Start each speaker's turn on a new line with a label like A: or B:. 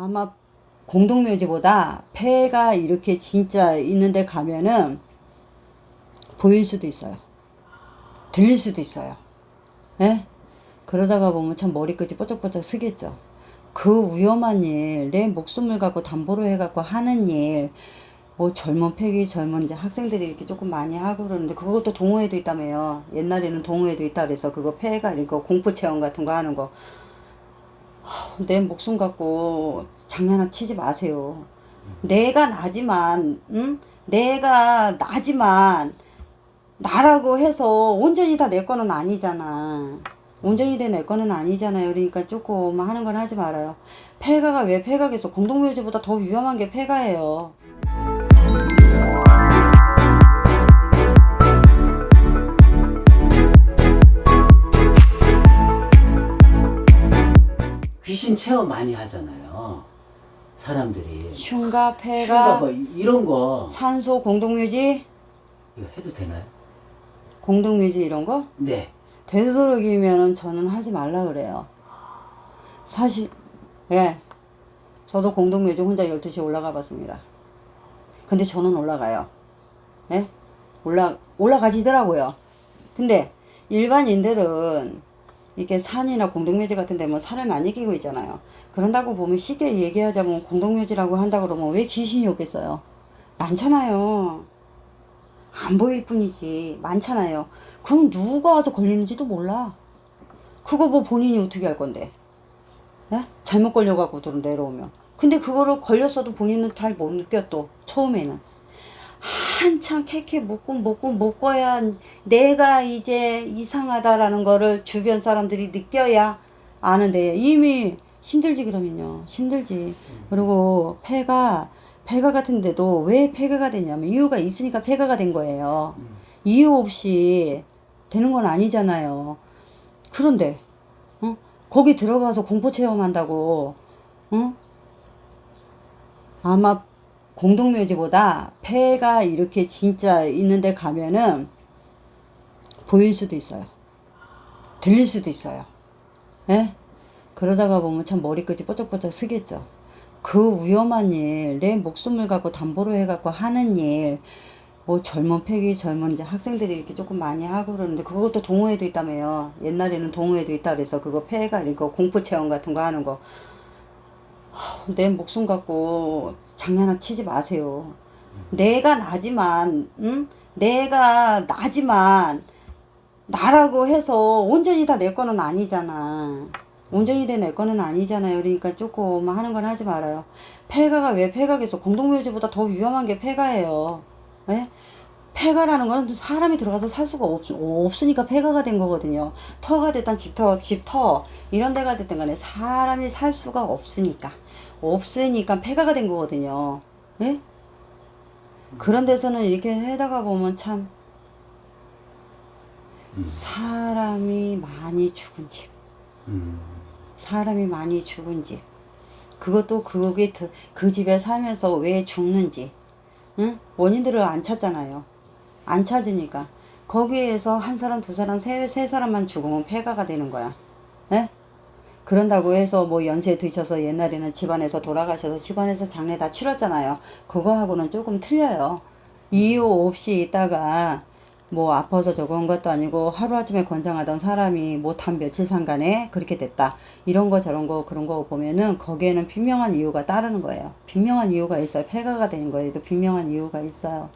A: 아마 공동묘지보다 폐가 이렇게 진짜 있는데 가면은 보일 수도 있어요. 들릴 수도 있어요. 예? 그러다가 보면 참 머리끝이 뽀쩍뽀쩍 쓰겠죠. 그 위험한 일, 내 목숨을 갖고 담보로 해갖고 하는 일, 뭐 젊은 패기 젊은 이제 학생들이 이렇게 조금 많이 하고 그러는데 그것도 동호회도 있다며요. 옛날에는 동호회도 있다 그래서 그거 폐가 이거 공포 체험 같은 거 하는 거. 하, 내 목숨 갖고 장난아 치지 마세요. 내가 나지만, 응? 내가 나지만 나라고 해서 온전히 다 내 거는 아니잖아. 온전히 다내 거는 아니잖아요. 그러니까 조금 하는 건 하지 말아요. 폐가가 왜 폐가겠어? 공동묘지보다 더 위험한 게 폐가예요.
B: 귀신 체험 많이 하잖아요. 사람들이.
A: 흉가, 폐가,
B: 뭐 이- 이런 거
A: 산소, 공동묘지,
B: 이거 해도 되나요?
A: 공동묘지 이런 거?
B: 네.
A: 되도록이면은 저는 하지 말라 그래요. 사실, 예. 저도 공동묘지 혼자 12시에 올라가 봤습니다. 근데 저는 올라가요. 예? 올라, 올라가시더라고요. 근데 일반인들은 이렇게 산이나 공동묘지 같은 데 뭐 산을 많이 끼고 있잖아요. 그런다고 보면 쉽게 얘기하자면 공동묘지라고 한다 그러면 왜 귀신이 없겠어요? 많잖아요. 안 보일 뿐이지 많잖아요. 그럼 누가 와서 걸리는지도 몰라. 그거 뭐 본인이 어떻게 할 건데? 예? 잘못 걸려갖고 들 내려오면. 근데 그거를 걸렸어도 본인은 잘 못 느껴 또 처음에는. 한참 캐캐 묻고 묻고 묻고야 내가 이제 이상하다라는 거를 주변 사람들이 느껴야 아는데 이미 힘들지 그러면요. 힘들지. 그리고 폐가 폐가 같은데도 왜 폐가가 되냐면 이유가 있으니까 폐가가 된 거예요. 이유 없이 되는 건 아니잖아요. 그런데 어? 거기 들어가서 공포 체험한다고 어? 아마 공동묘지보다 폐가 이렇게 진짜 있는데 가면은 보일 수도 있어요. 들릴 수도 있어요. 예? 그러다가 보면 참 머리끝이 뽀쩍뽀쩍 쓰겠죠. 그 위험한 일, 내 목숨을 갖고 담보로 해갖고 하는 일, 뭐 젊은 패기 젊은 이제 학생들이 이렇게 조금 많이 하고 그러는데 그것도 동호회도 있다며요. 옛날에는 동호회도 있다 그래서 그거 폐가 이거 공포 체험 같은 거 하는 거. 하, 내 목숨 갖고 장난아 치지 마세요. 내가 나지만, 응? 내가 나지만 나라고 해서 온전히 다 내 거는 아니잖아. 온전히 다내 거는 아니잖아요. 그러니까 조금 하는 건 하지 말아요. 폐가가 왜 폐가겠어? 공동묘지보다 더 위험한 게 폐가예요. 예? 폐가라는 거는 사람이 들어가서 살 수가 없, 없으니까 폐가가 된 거거든요. 터가 됐던 집터, 집터, 이런 데가 됐든 간에 사람이 살 수가 없으니까. 없으니까 폐가가 된 거거든요. 예? 그런 데서는 이렇게 해다가 보면 참, 사람이 많이 죽은 집.
B: 음.
A: 사람이 많이 죽은 집. 그것도 그게 드- 그 집에 살면서 왜 죽는지. 응? 원인들을 안 찾잖아요. 안 찾으니까. 거기에서 한 사람, 두 사람, 세, 세 사람만 죽으면 폐가가 되는 거야. 예? 그런다고 해서 뭐 연세 드셔서 옛날에는 집안에서 돌아가셔서 집안에서 장례 다 치렀잖아요. 그거하고는 조금 틀려요. 이유 없이 있다가 뭐 아파서 저건 것도 아니고 하루아침에 권장하던 사람이 뭐 단 며칠 상간에 그렇게 됐다. 이런 거 저런 거 그런 거 보면은 거기에는 분명한 이유가 따르는 거예요. 분명한 이유가 있어요. 폐가가 되는 거에도 분명한 이유가 있어요.